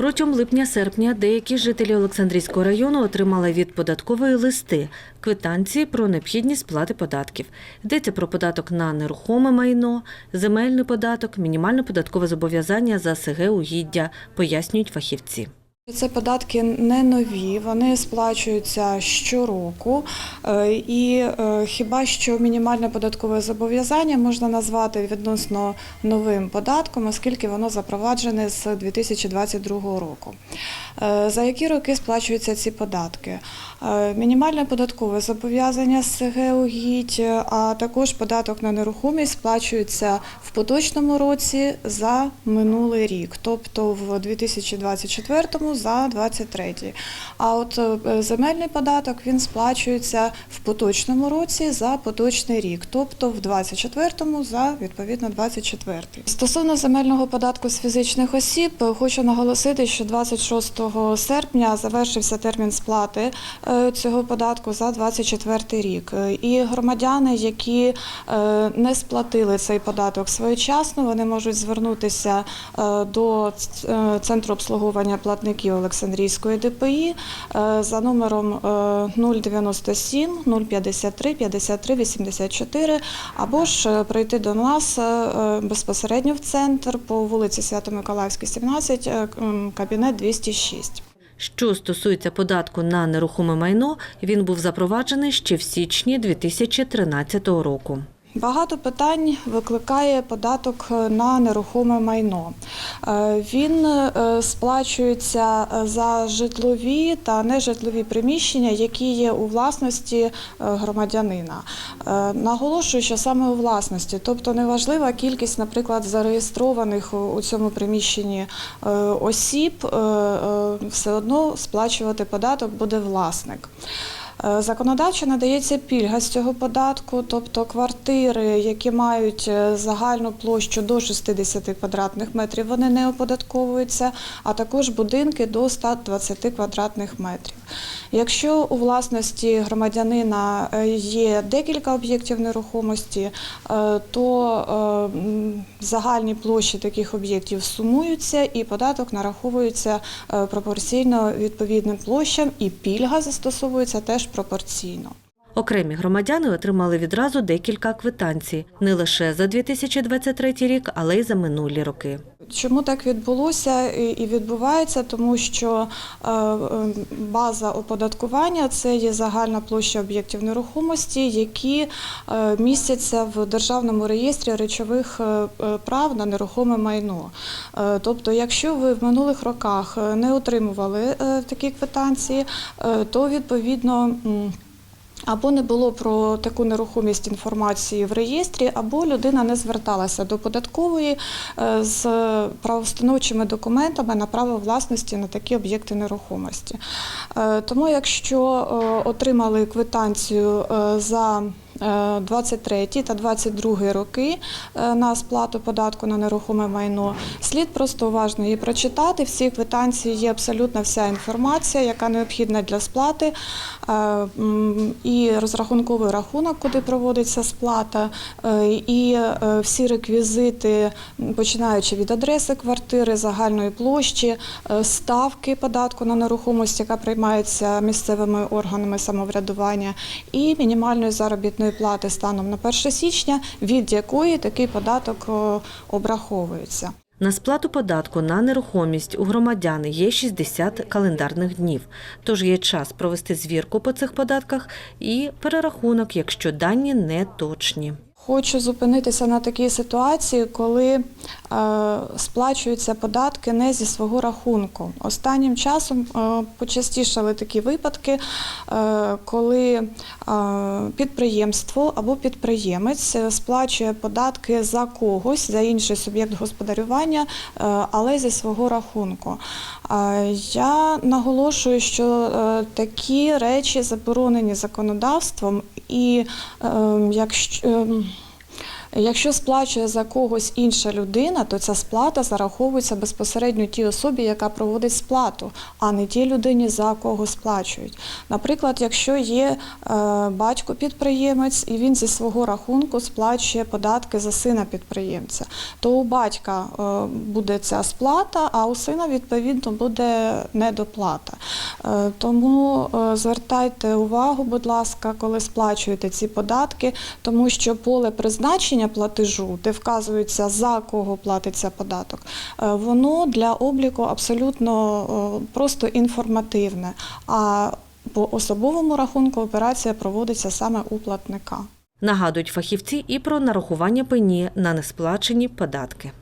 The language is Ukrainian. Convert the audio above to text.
Протягом липня-серпня деякі жителі Олександрійського району отримали від податкової листи квитанції про необхідність сплати податків. Йдеться про податок на нерухоме майно, земельний податок, мінімальне податкове зобов'язання за СГ угіддя, пояснюють фахівці. Це податки не нові, вони сплачуються щороку. Е, І е, хіба що мінімальне податкове зобов'язання можна назвати відносно новим податком, оскільки воно запроваджене з 2022 року. Е, За які роки сплачуються ці податки? Е, Мінімальне податкове зобов'язання з СГ угідь, а також податок на нерухомість сплачується в поточному році за минулий рік, тобто в 2024 за 2023. А от е, земельний податок він сплачується в поточному році за поточний рік, тобто в 2024 за відповідно 24. Стосовно земельного податку з фізичних осіб, е, хочу наголосити, що 26 серпня завершився термін сплати е, цього податку за 24 рік. Е, І громадяни, які е, не сплатили цей податок своєчасно, вони можуть звернутися до центру обслуговування платників Олександрійської ДПІ за номером е, 097 053 53 84 або ж прийти до нас безпосередньо в центр по вулиці Свято-Миколаївській, 17, е, кабінет 206. Що стосується податку на нерухоме майно, він був запроваджений ще в січні 2013 року. Багато питань викликає податок на нерухоме майно. Е, Він е, сплачується е, за житлові та нежитлові приміщення, які є у власності громадянина. Наголошую, що саме у власності, тобто неважлива кількість, наприклад, зареєстрованих у- цьому приміщенні осіб, все одно сплачувати податок буде власник. Е, Законодавчо надається пільга з цього податку, тобто квартири, які мають е, загальну площу до 60 квадратних метрів, вони не оподатковуються, а також будинки до 120 квадратних метрів. Якщо у власності громадянина е, є декілька об'єктів нерухомості, то загальні площі таких об'єктів сумуються і податок нараховується пропорційно відповідним площам, і пільга застосовується теж пропорційно. Окремі громадяни отримали відразу декілька квитанцій не лише за 2023 рік, але й за минулі роки. Чому так відбулося і відбувається? Тому що е, е, база оподаткування це є загальна площа об'єктів нерухомості, які е, містяться в державному реєстрі речових прав на нерухоме майно. Тобто, якщо ви в минулих роках не отримували такі квитанції, то відповідно. Або не було про таку нерухомість інформації в реєстрі, або людина не зверталася до податкової е, з правоустановчими документами на право власності на такі об'єкти нерухомості. Е, Тому, якщо е, отримали квитанцію за 23 та 22 роки е, на сплату податку на нерухоме майно. Слід просто уважно її прочитати. В цій квитанції є абсолютно вся інформація, яка необхідна для сплати, е, і розрахунковий рахунок, куди проводиться сплата, е, і е, всі реквізити, починаючи від адреси квартири, загальної площі, е, ставки податку на нерухомість, яка приймається місцевими органами самоврядування, і мінімальної заробітної плати станом на 1 січня, від якої такий податок е, обраховується. На сплату податку на нерухомість у громадян є 60 календарних днів, тож є час провести звірку по цих податках і перерахунок, якщо дані не точні. Хочу зупинитися на такій ситуації, коли е, сплачуються податки не зі свого рахунку. Останнім часом е, почастішали такі випадки, е, коли е, підприємство або підприємець е, сплачує податки за когось, за інший суб'єкт господарювання, е, але зі свого рахунку. Е, Я наголошую, що е, такі речі заборонені законодавством, і е, якщо ем, Якщо сплачує за когось інша людина, то ця сплата зараховується безпосередньо тій особі, яка проводить сплату, а не тій людині, за кого сплачують. Наприклад, якщо є е, батько-підприємець і він зі свого рахунку сплачує податки за сина підприємця, то у батька е, буде ця сплата, а у сина відповідно буде недоплата. Е, Тому звертайте увагу, будь ласка, коли сплачуєте ці податки, тому що поле призначення платежу, де вказується за кого платиться податок, е, воно для обліку абсолютно е, просто інформативне. А по особовому рахунку операція проводиться саме у платника. Нагадують фахівці і про нарахування пені на несплачені податки.